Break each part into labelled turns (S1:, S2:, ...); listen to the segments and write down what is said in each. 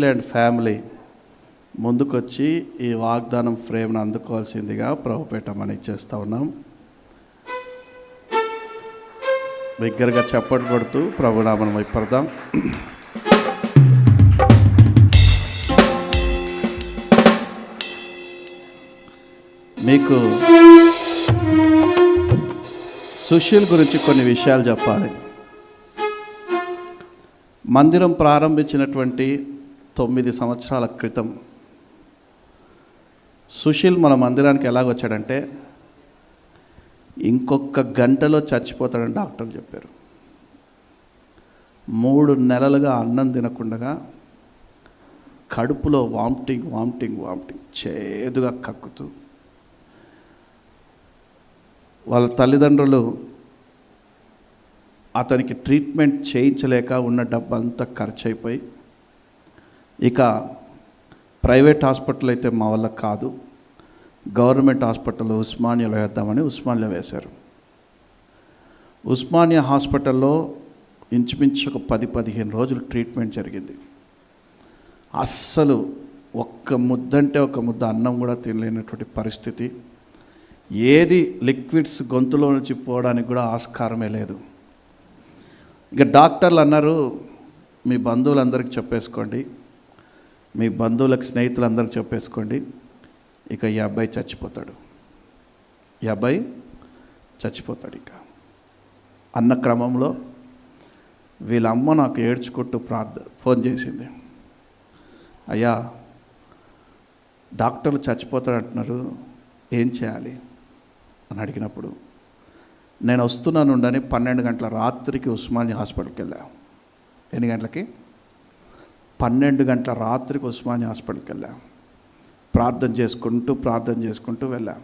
S1: Sushil and family ముందుకొచ్చి ఈ వాగ్దానం ఫ్రేమ్ను అందుకోవాల్సిందిగా ప్రభుపేటమని చేస్తూ ఉన్నాం. బిగ్గరగా చప్పట్లు కొడుతూ ప్రభునామనం వైపడదాం మీకు సుశీల్ గురించి కొన్ని విషయాలు చెప్పాలి. మందిరం ప్రారంభించినటువంటి తొమ్మిది సంవత్సరాల క్రితం సుశీల్ మన మందిరానికి ఎలాగొచ్చాడంటే ఇంకొక గంటలో చచ్చిపోతాడని డాక్టర్లు చెప్పారు. మూడు నెలలుగా అన్నం తినకుండా కడుపులో వామిటింగ్ వామిటింగ్ వామిటింగ్ చేదుగా కక్కుతూ వాళ్ళ తల్లిదండ్రులు అతనికి ట్రీట్మెంట్ చేయించలేక ఉన్న డబ్బంతా ఖర్చు అయిపోయి ఇక ప్రైవేట్ హాస్పిటల్ అయితే మా వల్ల కాదు. గవర్నమెంట్ హాస్పిటల్ ఉస్మానియాలో వేద్దామని ఉస్మానియా వేశారు. ఉస్మానియా హాస్పిటల్లో ఇంచుమించు ఒక పది పదిహేను రోజులు ట్రీట్మెంట్ జరిగింది. అస్సలు ఒక్క ముద్దంటే ఒక ముద్ద అన్నం కూడా తినలేనటువంటి పరిస్థితి. ఏది లిక్విడ్స్ గొంతులో నుంచి పోవడానికి కూడా ఆస్కారమే లేదు. ఇక డాక్టర్లు అన్నారు మీ బంధువులందరికీ చెప్పేసుకోండి. మీ బంధువులకు స్నేహితులందరికీ చెప్పేసుకోండి. ఇక ఈ అబ్బాయి చచ్చిపోతాడు. ఈ అబ్బాయి చచ్చిపోతాడు ఇక. అన్న క్రమంలో వీళ్ళ అమ్మ నాకు ఏడ్చుకుంటూ ప్రార్థ ఫోన్ చేసింది. అయ్యా డాక్టర్లు చచ్చిపోతాడు అంటున్నారు. ఏం చేయాలి? అని అడిగినప్పుడు నేను వస్తున్నాను ఉండని పన్నెండు గంటల రాత్రికి ఉస్మానియా హాస్పిటల్కి వెళ్ళా. ఎన్ని గంటలకి? పన్నెండు గంటల రాత్రికి ఉస్మానియా హాస్పిటల్కి వెళ్ళాం. ప్రార్థన చేసుకుంటూ ప్రార్థన చేసుకుంటూ వెళ్ళాం.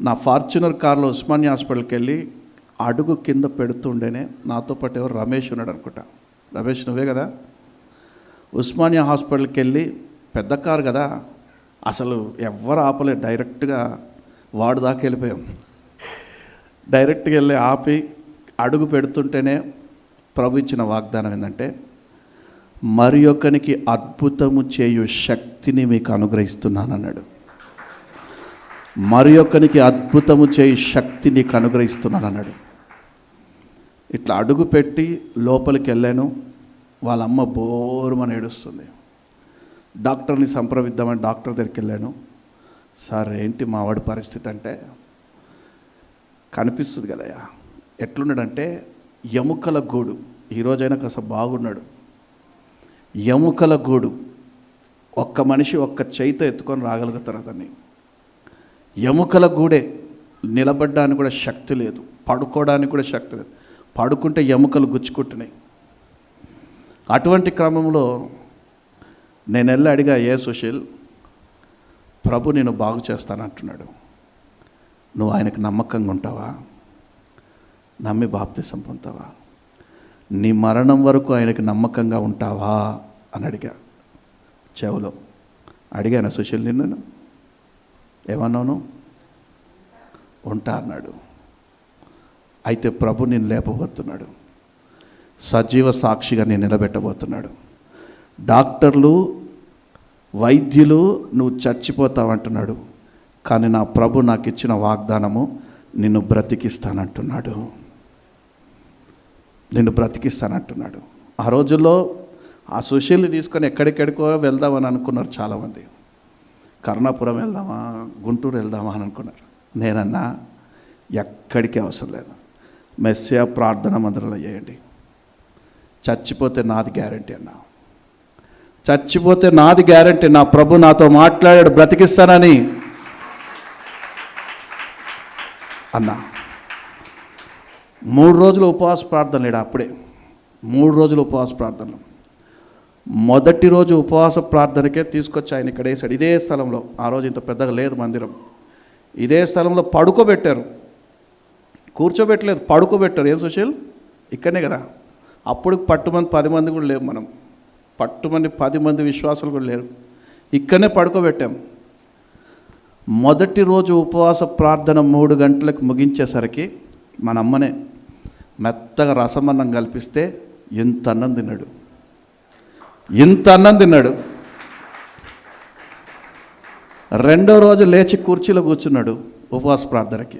S1: నా ఫార్చునర్ కార్లో ఉస్మానియా హాస్పిటల్కి వెళ్ళి అడుగు కింద పెడుతుండేనే నాతో పాటు ఎవరు రమేష్ ఉన్నాడు అనుకుంటా. రమేష్ నువ్వే కదా? ఉస్మానియా హాస్పిటల్కి వెళ్ళి పెద్ద కారు కదా? అసలు ఎవ్వరు ఆపలే డైరెక్ట్గా వాడు దాకా వెళ్ళిపోయాం. డైరెక్ట్గా వెళ్ళి ఆపి అడుగు పెడుతుంటేనే ప్రభు ఇచ్చిన వాగ్దానం ఏంటంటే మరి ఒకరికి అద్భుతము చేయు శక్తిని మీకు అనుగ్రహిస్తున్నాను అన్నాడు మరి ఒకరికి అద్భుతము చేయు శక్తి నీకు అనుగ్రహిస్తున్నాను అన్నాడు ఇట్లా అడుగు పెట్టి లోపలికి వెళ్ళాను. వాళ్ళ అమ్మ బోరుమని ఏడుస్తుంది. డాక్టర్ని సంప్రదిద్దామని డాక్టర్ దగ్గరికి వెళ్ళాను. సార్ ఏంటి మా వాడి పరిస్థితి అంటే? కనిపిస్తుంది కదయ్యా. ఎట్లున్నాడంటే ఎముకల గూడు. ఈరోజైనా కాస్త బాగున్నాడు. ఎముకల గూడు. ఒక్క మనిషి ఒక్క చేయితో ఎత్తుకొని రాగలుగుతారు అతన్ని. ఎముకల గూడే నిలబడ్డానికి కూడా శక్తి లేదు. పడుకోవడానికి కూడా శక్తి లేదు. పడుకుంటే ఎముకలు గుచ్చుకుంటున్నాయి. అటువంటి క్రమంలో నేను వెళ్ళి అడిగా ఏ సుశీల్ ప్రభు నేను బాగు చేస్తానంటున్నాడు. నువ్వు ఆయనకు నమ్మకంగా ఉంటావా? నమ్మి బాప్తిసం పొందుతావా? నీ మరణం వరకు ఆయనకు నమ్మకంగా ఉంటావా? అని అడిగా. చెవులో. అడిగాను సుశీల్ నిన్ను? ఏమన్నాను ఉంటా అన్నాడు. అయితే ప్రభు నేను లేపబోతున్నాడు. సజీవ సాక్షిగా నేను నిలబెట్టబోతున్నాడు. డాక్టర్లు వైద్యులు నువ్వు చచ్చిపోతావంటున్నాడు. కానీ నా ప్రభు నాకు ఇచ్చిన వాగ్దానము నిన్ను బ్రతికిస్తానంటున్నాడు. నిన్ను బ్రతికిస్తానంటున్నాడు. ఆ రోజుల్లో ఆ సుశీల్ని తీసుకొని ఎక్కడెక్కడికో వెళ్దామని అనుకున్నారు చాలామంది. కర్ణాపురం వెళ్దామా గుంటూరు వెళ్దామా అని అనుకున్నారు. నేనన్నా ఎక్కడికి అవసరం లేదు. మెస్సియా ప్రార్థన మందిరంలో చేయండి. చచ్చిపోతే నాది గ్యారంటీ అన్నా. చచ్చిపోతే నాది గ్యారంటీ నా ప్రభు నాతో మాట్లాడాడు బ్రతికిస్తానని అన్నా. మూడు రోజులు ఉపవాస ప్రార్థన లేడు? అప్పుడే. మూడు రోజులు ఉపవాస ప్రార్థనలు. మొదటి రోజు ఉపవాస ప్రార్థనకే తీసుకొచ్చి ఆయన ఇక్కడ వేసాడు ఇదే స్థలంలో. ఆ రోజు ఇంత పెద్దగా లేదు మందిరం. ఇదే స్థలంలో పడుకోబెట్టారు. కూర్చోబెట్టలేదు పడుకోబెట్టారు. ఏ సుశీల్? ఇక్కడనే కదా. అప్పుడు పట్టుమంది పది మంది కూడా లేవు మనం. పట్టుమంది పది మంది విశ్వాసాలు కూడా లేరు. ఇక్కడనే పడుకోబెట్టాం. మొదటి రోజు ఉపవాస ప్రార్థన మూడు గంటలకు ముగించేసరికి మన అమ్మనే మెత్తగా రసమన్నం కల్పిస్తే ఎంత అన్నం తిన్నాడు. ఇంత అన్నం తిన్నాడు. రెండో రోజు లేచి కుర్చీలో కూర్చున్నాడు ఉపవాస ప్రార్థనకి.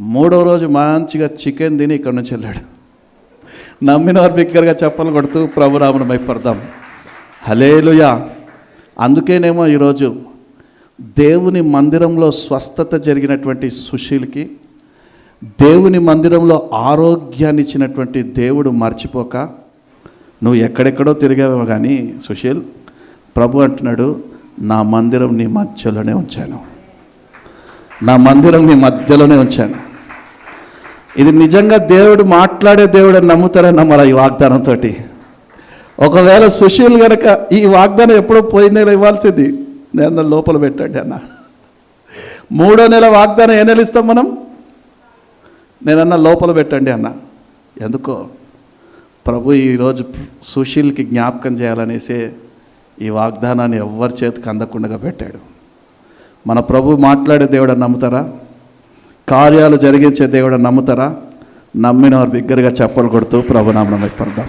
S1: మూడో రోజు మంచిగా చికెన్ తిని ఇక్కడి నుంచి వెళ్ళాడు. నమ్మిన వారు బిగ్గరగా చెప్పలు కొడుతూ ప్రభురామును మైపడదాం హలేలుయా అందుకేనేమో ఈరోజు దేవుని మందిరంలో స్వస్థత జరిగినటువంటి సుశీల్కి దేవుని మందిరంలో ఆరోగ్యాన్ని ఇచ్చినటువంటి దేవుడు మర్చిపోక నువ్వు ఎక్కడెక్కడో తిరిగావేమో కానీ సుశీల్ ప్రభు అంటున్నాడు నా మందిరం నీ మధ్యలోనే ఉంచాను. నా మందిరం నీ మధ్యలోనే ఉంచాను. ఇది నిజంగా దేవుడు మాట్లాడే దేవుడు అని నమ్ముతారని నమ్మరా ఈ వాగ్దానంతో ఒకవేళ సుశీల్ గనక ఈ వాగ్దానం ఎప్పుడో పోయిన నెల ఇవ్వాల్సింది. నేను లోపల పెట్టండి అన్న. మూడో నెల వాగ్దానం ఏ నెల ఇస్తాం మనం? నేనన్నా లోపల పెట్టండి అన్న. ఎందుకో? ప్రభు ఈరోజు సుశీల్కి జ్ఞాపకం చేయాలనేసి ఈ వాగ్దానాన్ని ఎవ్వరి చేతికి అందకుండా పెట్టాడు. మన ప్రభు మాట్లాడే దేవుడు నమ్ముతారా? కార్యాలు జరిగించే దేవుడు నమ్ముతారా? నమ్మిన వారు బిగ్గరగా చెప్పలు కొడుతూ ప్రభునామం పెడదాం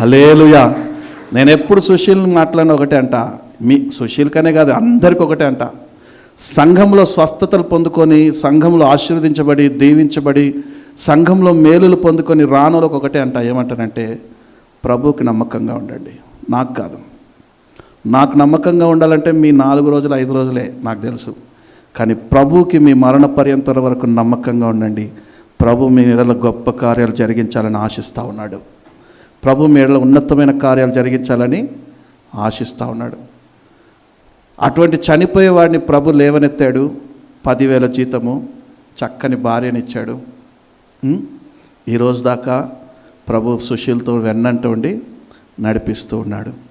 S1: హలేలుయా నేను ఎప్పుడు సుశీల్ని మాట్లాడిన ఒకటే అంట. మీ సుశీల్కనే కాదు అందరికి ఒకటే అంట. సంఘంలో స్వస్థతలు పొందుకొని సంఘంలో ఆశీర్వదించబడి దీవించబడి సంఘంలో మేలులు పొందుకొని రానులకు ఒకటే అంట. ఏమంటానంటే ప్రభువుకి నమ్మకంగా ఉండండి. నాకు కాదు. నాకు నమ్మకంగా ఉండాలంటే మీ నాలుగు రోజులు ఐదు రోజులే నాకు తెలుసు. కానీ ప్రభువుకి మీ మరణ పర్యంతర వరకు నమ్మకంగా ఉండండి. ప్రభు మీ ఎడల గొప్ప కార్యాలు జరిగించాలని ఆశిస్తూ ఉన్నాడు. ప్రభు మీ ఎడల ఉన్నతమైన కార్యాలు జరిగించాలని ఆశిస్తూ ఉన్నాడు. అటువంటి చనిపోయే వాడిని ప్రభు లేవనెత్తాడు. పదివేల జీతము చక్కని భార్యనిచ్చాడు. ఈరోజు దాకా ప్రభు సుశీల్తో వెన్నంటూ ఉండి నడిపిస్తూ ఉన్నాడు.